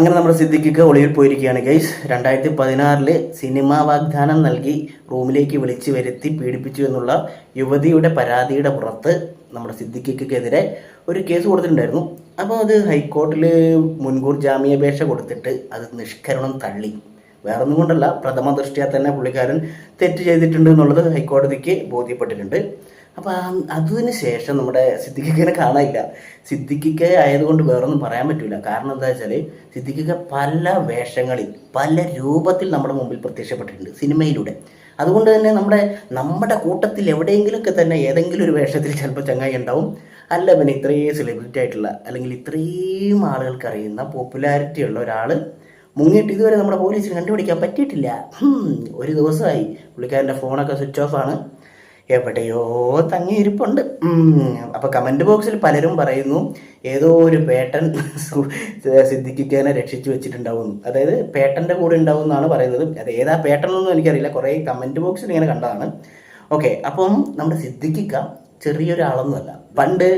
അങ്ങനെ നമ്മുടെ സിദ്ദിഖിക്ക് ഒളിവിൽ പോയിരിക്കുകയാണ് ഗൈസ് രണ്ടായിരത്തി പതിനാറിൽ സിനിമാ വാഗ്ദാനം നൽകി റൂമിലേക്ക് വിളിച്ചു വരുത്തി പീഡിപ്പിച്ചു എന്നുള്ള യുവതിയുടെ പരാതിയുടെ പുറത്ത് നമ്മുടെ സിദ്ദിഖിക്കെതിരെ ഒരു കേസ് കൊടുത്തിട്ടുണ്ടായിരുന്നു. അപ്പോൾ അത് ഹൈക്കോർട്ടിൽ മുൻകൂർ ജാമ്യാപേക്ഷ കൊടുത്തിട്ട് അത് നിഷ്കരണം തള്ളി. വേറെ ഒന്നും കൊണ്ടല്ല പ്രഥമ ദൃഷ്ടിയാൽ തന്നെ പുള്ളിക്കാരൻ തെറ്റ് ചെയ്തിട്ടുണ്ട് എന്നുള്ളത് ഹൈക്കോടതിക്ക് ബോധ്യപ്പെട്ടിട്ടുണ്ട്. അപ്പോൾ അതിന് ശേഷം നമ്മുടെ സിദ്ദിഖിനെ കാണാനില്ല. സിദ്ദിഖിക്ക ആയതുകൊണ്ട് വേറൊന്നും പറയാൻ പറ്റില്ല കാരണം എന്താ വെച്ചാൽ സിദ്ദിഖിക്ക പല വേഷങ്ങളിൽ പല രൂപത്തിൽ നമ്മുടെ മുമ്പിൽ പ്രത്യക്ഷപ്പെട്ടിട്ടുണ്ട് സിനിമയിലൂടെ. അതുകൊണ്ട് തന്നെ നമ്മുടെ നമ്മുടെ കൂട്ടത്തിൽ എവിടെയെങ്കിലുമൊക്കെ തന്നെ ഏതെങ്കിലും ഒരു വേഷത്തിൽ ചിലപ്പോൾ ചങ്ങായി ഉണ്ടാവും. അല്ല പിന്നെ ഇത്രയും സെലിബ്രിറ്റി ആയിട്ടുള്ള അല്ലെങ്കിൽ ഇത്രയും ആളുകൾക്ക് അറിയുന്ന പോപ്പുലാരിറ്റി ഉള്ള ഒരാൾ മുങ്ങിയിട്ട് ഇതുവരെ നമ്മുടെ പോലീസിന് കണ്ടുപിടിക്കാൻ പറ്റിയിട്ടില്ല. ഒരു ദിവസമായി പുള്ളിക്കാരന്റെ ഫോണൊക്കെ സ്വിച്ച് ഓഫ് ആണ്. എവിടെയോ തങ്ങിയിരിപ്പുണ്ട്. അപ്പോൾ കമന്റ് ബോക്സിൽ പലരും പറയുന്നു ഏതോ ഒരു പേട്ടൻ സു- രക്ഷിച്ചു വെച്ചിട്ടുണ്ടാവുന്നു. അതായത് പേട്ടന്റെ കൂടെ ഉണ്ടാവും എന്നാണ് പറയുന്നത്. അത് ഏതാ പേട്ടൻ എന്നൊന്നും എനിക്കറിയില്ല. കുറേ കമന്റ് ബോക്സിൽ ഇങ്ങനെ കണ്ടതാണ്. ഓക്കെ അപ്പം നമ്മുടെ സിദ്ധിക്കുക ചെറിയൊരാളൊന്നുമല്ല. പണ്ട്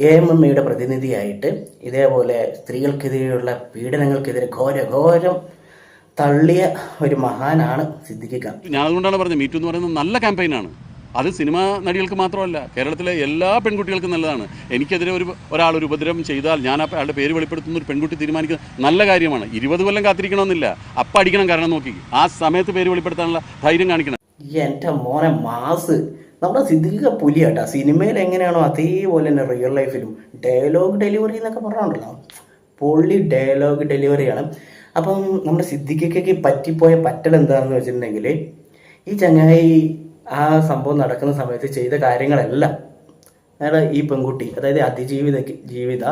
എ എം എം എയുടെ പ്രതിനിധിയായിട്ട് ഇതേപോലെ സ്ത്രീകൾക്കെതിരെയുള്ള പീഡനങ്ങൾക്കെതിരെ ഘോര ഘോരം തള്ളിയ ഒരു മഹാനാണ് സിദ്ധിക്കുക ഞാൻ അതുകൊണ്ടാണ് പറഞ്ഞത് മീറ്റു എന്ന് പറയുന്നത് നല്ല ക്യാമ്പയിനാണ് അത് സിനിമാ നടികൾക്ക് മാത്രമല്ല കേരളത്തിലെ എല്ലാ പെൺകുട്ടികൾക്കും നല്ലതാണ്. എനിക്കെതിരെ ഒരു ഒരാൾ ഒരു ഉപദ്രവം ചെയ്താൽ ഞാൻ ആ അയാളുടെ പേര് വെളിപ്പെടുത്തുന്ന ഒരു പെൺകുട്ടി തീരുമാനിക്കുന്നത് നല്ല കാര്യമാണ്. ഇരുപത് കൊല്ലം കാത്തിരിക്കണമെന്നില്ല. അപ്പം അടിക്കണം കാരണം നോക്കി. ആ സമയത്ത് പേര് വെളിപ്പെടുത്താനുള്ള ധൈര്യം കാണിക്കണം. എന്റെ മോനെ മാസ്. നമ്മുടെ സിദ്ദിഖ പുലിയാട്ടാ. സിനിമയിൽ എങ്ങനെയാണോ അതേപോലെ തന്നെ റിയൽ ലൈഫിലും ഡയലോഗ് ഡെലിവറി എന്നൊക്കെ പറഞ്ഞുണ്ടല്ലോ. പൊള്ളി ഡയലോഗ് ഡെലിവറിയാണ് അപ്പം നമ്മുടെ സിദ്ദിഖയ്ക്ക് പറ്റിപ്പോയ പറ്റൽ എന്താണെന്ന് വെച്ചിട്ടുണ്ടെങ്കിൽ ഈ ചങ്ങായി ആ സംഭവം നടക്കുന്ന സമയത്ത് ചെയ്ത കാര്യങ്ങളെല്ലാം അയാൾ ഈ പെൺകുട്ടി അതായത് അതിജീവിത ജീവിത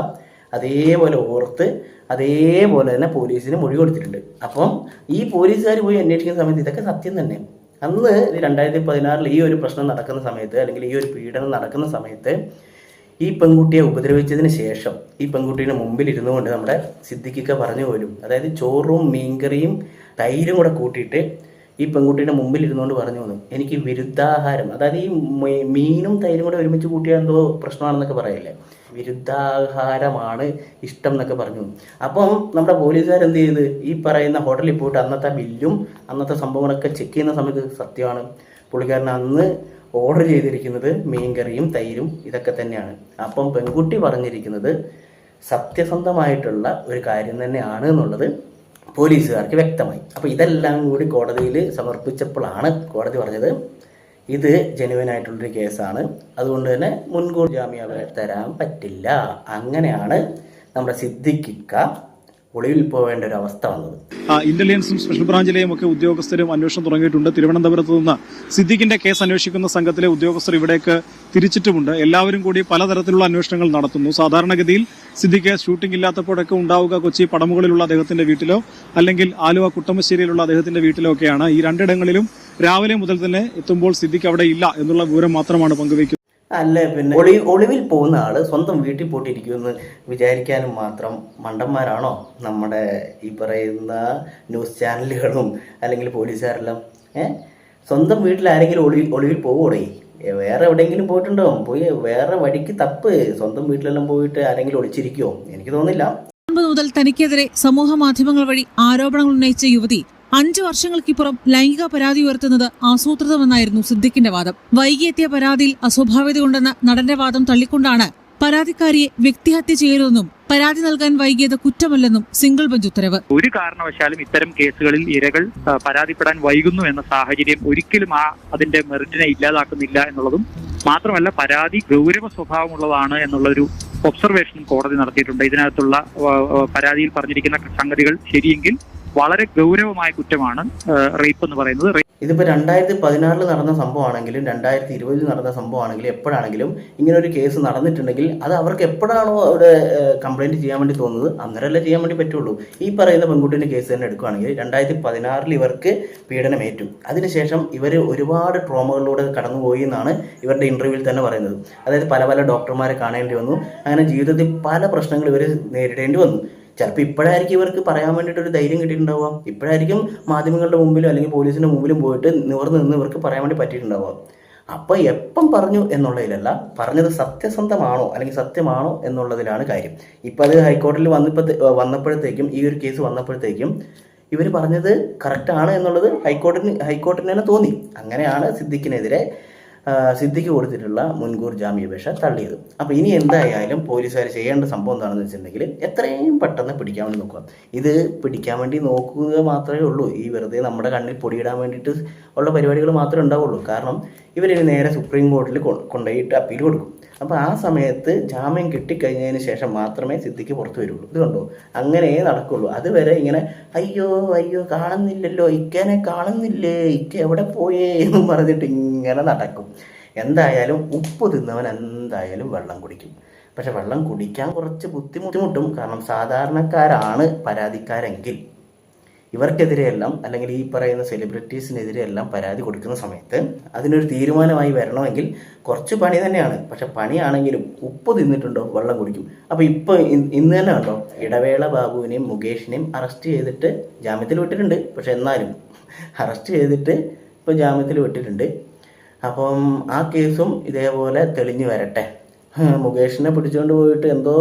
അതേപോലെ ഓർത്ത് അതേപോലെ തന്നെ പോലീസിന് മൊഴി കൊടുത്തിട്ടുണ്ട്. അപ്പം ഈ പോലീസുകാർ പോയി അന്വേഷിക്കുന്ന സമയത്ത് ഇതൊക്കെ സത്യം തന്നെ. അന്ന് രണ്ടായിരത്തി പതിനാറിൽ ഈ ഒരു പ്രശ്നം നടക്കുന്ന സമയത്ത് അല്ലെങ്കിൽ ഈ ഒരു പീഡനം നടക്കുന്ന സമയത്ത് ഈ പെൺകുട്ടിയെ ഉപദ്രവിച്ചതിന് ശേഷം ഈ പെൺകുട്ടിയുടെ മുമ്പിൽ ഇരുന്നു കൊണ്ട് നമ്മുടെ സിദ്ദിഖിക്ക പറഞ്ഞു പോലും അതായത് ചോറും മീൻകറിയും തൈരും കൂടെ കൂട്ടിയിട്ട് ഈ പെൺകുട്ടിയുടെ മുമ്പിൽ ഇരുന്നുകൊണ്ട് പറഞ്ഞു വന്നു. എനിക്ക് വിരുദ്ധാഹാരം അതായത് ഈ മീനും തൈരും കൂടെ ഒരുമിച്ച് കൂട്ടിയാൽ എന്തോ പ്രശ്നമാണെന്നൊക്കെ പറയില്ലേ? വിരുദ്ധാഹാരമാണ് ഇഷ്ടം എന്നൊക്കെ പറഞ്ഞു. അപ്പം നമ്മുടെ പോലീസുകാർ എന്ത് ചെയ്ത്? ഈ പറയുന്ന ഹോട്ടലിൽ പോയിട്ട് അന്നത്തെ ബില്ലും അന്നത്തെ സംഭവങ്ങളൊക്കെ ചെക്ക് ചെയ്യുന്ന സമയത്ത് സത്യമാണ്. പുള്ളിക്കാരൻ അന്ന് ഓർഡർ ചെയ്തിരിക്കുന്നത് മീൻകറിയും തൈരും ഇതൊക്കെ തന്നെയാണ്. അപ്പം പെൺകുട്ടി പറഞ്ഞിരിക്കുന്നത് സത്യസന്ധമായിട്ടുള്ള ഒരു കാര്യം തന്നെയാണ് എന്നുള്ളത് പോലീസുകാർക്ക് വ്യക്തമായി. അപ്പോൾ ഇതെല്ലാം കൂടി കോടതിയിൽ സമർപ്പിച്ചപ്പോഴാണ് കോടതി പറഞ്ഞത് ഇത് ജെനുവൻ ആയിട്ടുള്ളൊരു കേസാണ്. അതുകൊണ്ട് തന്നെ മുൻകൂർ ജാമ്യാപേക്ഷ തരാൻ പറ്റില്ല. അങ്ങനെയാണ് നമ്മുടെ സിദ്ദിഖിക്ക ഒളിവിൽ പോവേണ്ട ഒരു അവസ്ഥ വന്നത്. ഇന്റലിജൻസും സ്പെഷ്യൽ ബ്രാഞ്ചിലെയും ഒക്കെ ഉദ്യോഗസ്ഥരും അന്വേഷണം തുടങ്ങിയിട്ടുണ്ട്. തിരുവനന്തപുരത്ത് നിന്ന് സിദ്ദിഖിന്റെ കേസ് അന്വേഷിക്കുന്ന സംഘത്തിലെ ഉദ്യോഗസ്ഥർ ഇവിടേക്ക് തിരിച്ചിട്ടുമുണ്ട്. എല്ലാവരും കൂടി പലതരത്തിലുള്ള അന്വേഷണങ്ങൾ നടത്തുന്നു. സാധാരണഗതിയിൽ സിദ്ദിഖ് ഷൂട്ടിംഗ് ഇല്ലാത്തപ്പോഴൊക്കെ ഉണ്ടാവുക കൊച്ചി പടമുകളിലുള്ള അദ്ദേഹത്തിന്റെ വീട്ടിലോ അല്ലെങ്കിൽ ആലുവ കുട്ടമശ്ശേരിയിലുള്ള അദ്ദേഹത്തിന്റെ വീട്ടിലോ ഒക്കെയാണ്. ഈ രണ്ടിടങ്ങളിലും രാവിലെ മുതൽ തന്നെ എത്തുമ്പോൾ സിദ്ദിഖ് അവിടെ ഇല്ല എന്നുള്ള വിവരം മാത്രമാണ് പങ്കുവയ്ക്കുന്നത്. അല്ല പിന്നെ? ഒളി ഒളിവിൽ പോകുന്ന ആൾ സ്വന്തം വീട്ടിൽ പോയിട്ടിരിക്കുമെന്ന് വിചാരിക്കാനും മാത്രം മണ്ടന്മാരാണോ നമ്മുടെ ഈ പറയുന്ന ന്യൂസ് ചാനലുകളും അല്ലെങ്കിൽ പോലീസുകാരെല്ലാം? ഏ? സ്വന്തം വീട്ടിൽ ആരെങ്കിലും ഒളി ഒളിവിൽ പോകൂടെ വേറെ എവിടെയെങ്കിലും പോയിട്ടുണ്ടോ? പോയി വേറെ വഴിക്ക് തപ്പ്. സ്വന്തം വീട്ടിലെല്ലാം പോയിട്ട് ആരെങ്കിലും ഒളിച്ചിരിക്കുമോ എനിക്ക് തോന്നുന്നില്ല. ഒൻപത് മുതൽ തനിക്കെതിരെ സമൂഹ മാധ്യമങ്ങൾ വഴി ആരോപണങ്ങൾ ഉന്നയിച്ച യുവതി അഞ്ചു വർഷങ്ങൾക്കിപ്പുറം ലൈംഗിക പരാതി ഉയർത്തുന്നത് ആസൂത്രിതമെന്നായിരുന്നു സിദ്ദിഖിന്റെ വാദം. വൈകിയെത്തിയ പരാതിയിൽ അസ്വാഭാവികത ഉണ്ടെന്ന നടന്റെ വാദം തള്ളിക്കൊണ്ടാണ് പരാതിക്കാരിയെ വ്യക്തിഹത്യ ചെയ്യരുതെന്നും പരാതി നൽകാൻ വൈകിയത് കുറ്റമല്ലെന്നും സിംഗിൾ ബെഞ്ച് ഉത്തരവ്. ഒരു കാരണവശാലും ഇത്തരം കേസുകളിൽ ഇരകൾ പരാതിപ്പെടാൻ വൈകുന്നു എന്ന സാഹചര്യം ഒരിക്കലും ആ അതിന്റെ മെറിറ്റിനെ ഇല്ലാതാക്കുന്നില്ല എന്നുള്ളതും മാത്രമല്ല പരാതി ഗൗരവ സ്വഭാവമുള്ളതാണ് എന്നുള്ളൊരു ഒബ്സർവേഷനും കോടതി നടത്തിയിട്ടുണ്ട്. ഇതിനകത്തുള്ള പരാതിയിൽ പറഞ്ഞിരിക്കുന്ന സംഗതികൾ ശരിയെങ്കിൽ വളരെ ഗൗരവമായ കുറ്റമാണ് റേപ്പ് എന്ന് പറയുന്നത്. ഇതിപ്പോ രണ്ടായിരത്തി പതിനാറിൽ നടന്ന സംഭവമാണെങ്കിലും രണ്ടായിരത്തി ഇരുപതിൽ നടന്ന സംഭവമാണെങ്കിലും എപ്പോഴാണെങ്കിലും ഇങ്ങനെ ഒരു കേസ് നടന്നിട്ടുണ്ടെങ്കിൽ അത് അവർക്ക് എപ്പോഴാണോ അവിടെ കംപ്ലൈന്റ് ചെയ്യാൻ വേണ്ടി തോന്നുന്നത് അന്നേരമല്ലേ ചെയ്യാൻ വേണ്ടി പറ്റുള്ളൂ. ഈ പറയുന്ന പെൺകുട്ടീന്റെ കേസ് തന്നെ എടുക്കുകയാണെങ്കിൽ രണ്ടായിരത്തി പതിനാറിൽ ഇവർക്ക് പീഡനമേറ്റു. അതിനുശേഷം ഇവർ ഒരുപാട് ട്രോമകളിലൂടെ കടന്നുപോയി എന്നാണ് ഇവരുടെ ഇന്റർവ്യൂവിൽ തന്നെ പറയുന്നത്. അതായത് പല പല ഡോക്ടർമാരെ കാണേണ്ടി വന്നു. അങ്ങനെ ജീവിതത്തിൽ പല പ്രശ്നങ്ങൾ ഇവർ നേരിടേണ്ടി വന്നു. ചിലപ്പോൾ ഇപ്പോഴായിരിക്കും ഇവർക്ക് പറയാൻ വേണ്ടിയിട്ട് ഒരു ധൈര്യം കിട്ടിയിട്ടുണ്ടാവുക. ഇപ്പോഴായിരിക്കും മാധ്യമങ്ങളുടെ മുമ്പിലും അല്ലെങ്കിൽ പോലീസിന്റെ മുമ്പിലും പോയിട്ട് നിവർന്ന് നിന്ന് ഇവർക്ക് പറയാൻ വേണ്ടി പറ്റിയിട്ടുണ്ടാവുക. അപ്പോൾ എപ്പം പറഞ്ഞു എന്നുള്ളതിലല്ല പറഞ്ഞത് സത്യസന്ധമാണോ അല്ലെങ്കിൽ സത്യമാണോ എന്നുള്ളതിലാണ് കാര്യം. ഇപ്പം അത് ഹൈക്കോടതിയിൽ വന്നപ്പോഴത്തേ വന്നപ്പോഴത്തേക്കും ഈ ഒരു കേസ് വന്നപ്പോഴത്തേക്കും ഇവർ പറഞ്ഞത് കറക്റ്റാണ് എന്നുള്ളത് ഹൈക്കോടതി ഹൈക്കോടതിന് തന്നെ തോന്നി. അങ്ങനെയാണ് സിദ്ദിഖിനെതിരെ സിദ്ദിഖ് കൊടുത്തിട്ടുള്ള മുൻകൂർ ജാമ്യാപേക്ഷ തള്ളിയത്. അപ്പോൾ ഇനി എന്തായാലും പോലീസുകാർ ചെയ്യേണ്ട സംഭവം എന്താണെന്ന് വെച്ചിട്ടുണ്ടെങ്കിൽ എത്രയും പെട്ടെന്ന് പിടിക്കാൻ വേണ്ടി നോക്കുക. ഇത് പിടിക്കാൻ വേണ്ടി നോക്കുക മാത്രമേ ഉള്ളൂ. ഈ വെറുതെ നമ്മുടെ കണ്ണിൽ പൊടിയിടാൻ വേണ്ടിയിട്ട് ഉള്ള പരിപാടികൾ മാത്രമേ ഉണ്ടാവുള്ളൂ. കാരണം ഇവരിനി നേരെ സുപ്രീം കോടതിയിൽ കൊണ്ടുപോയിട്ട് അപ്പീൽ കൊടുക്കും. അപ്പോൾ ആ സമയത്ത് ജാമ്യം കിട്ടിക്കഴിഞ്ഞതിന് ശേഷം മാത്രമേ സിദ്ധിക്ക് പുറത്തു വരുള്ളൂ. ഇത് കണ്ടോ? അങ്ങനെ നടക്കുള്ളൂ. അതുവരെ ഇങ്ങനെ അയ്യോ അയ്യോ കാണുന്നില്ലല്ലോ ഇക്കനെ കാണുന്നില്ലേ ഇക്ക എവിടെ പോയേ? എന്ന് പറഞ്ഞിട്ട് ഇങ്ങനെ നടക്കും. എന്തായാലും ഉപ്പ് തിന്നവൻ എന്തായാലും വെള്ളം കുടിക്കും. പക്ഷെ വെള്ളം കുടിക്കാൻ കുറച്ച് ബുദ്ധിമുട്ടും കാരണം സാധാരണക്കാരാണ് പരാതിക്കാരെങ്കിൽ. ഇവർക്കെതിരെയെല്ലാം അല്ലെങ്കിൽ ഈ പറയുന്ന സെലിബ്രിറ്റീസിനെതിരെയെല്ലാം പരാതി കൊടുക്കുന്ന സമയത്ത് അതിനൊരു തീരുമാനമായി വരണമെങ്കിൽ കുറച്ച് പണി തന്നെയാണ്. പക്ഷെ പണിയാണെങ്കിലും ഉപ്പ് തിന്നിട്ടുണ്ടോ? വെള്ളം കുടിക്കും. അപ്പോൾ ഇപ്പോൾ ഇന്ന് തന്നെ ഉണ്ടോ ഇടവേള ബാബുവിനെയും മുകേഷിനെയും അറസ്റ്റ് ചെയ്തിട്ട് ജാമ്യത്തിൽ വിട്ടിട്ടുണ്ട്. പക്ഷെ എന്നാലും അറസ്റ്റ് ചെയ്തിട്ട് ഇപ്പോൾ ജാമ്യത്തിൽ വിട്ടിട്ടുണ്ട്. അപ്പം ആ കേസും ഇതേപോലെ തെളിഞ്ഞു വരട്ടെ. മുകേഷിനെ പിടിച്ചുകൊണ്ട് പോയിട്ട് എന്തോ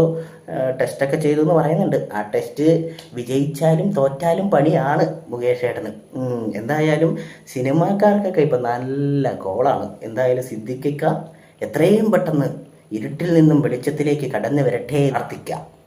ടെസ്റ്റൊക്കെ ചെയ്തു എന്ന് പറയുന്നുണ്ട്. ആ ടെസ്റ്റ് വിജയിച്ചാലും തോറ്റാലും പണിയാണ് മുകേഷ് ഏട്ടന്. എന്തായാലും സിനിമാക്കാർക്കൊക്കെ ഇപ്പം നല്ല കോളാണ് എന്തായാലും സിദ്ദിഖിക്ക എത്രയും പെട്ടെന്ന് ഇരുട്ടിൽ നിന്നും വെളിച്ചത്തിലേക്ക് കടന്നു വരട്ടെ പ്രാർത്ഥിക്കാം.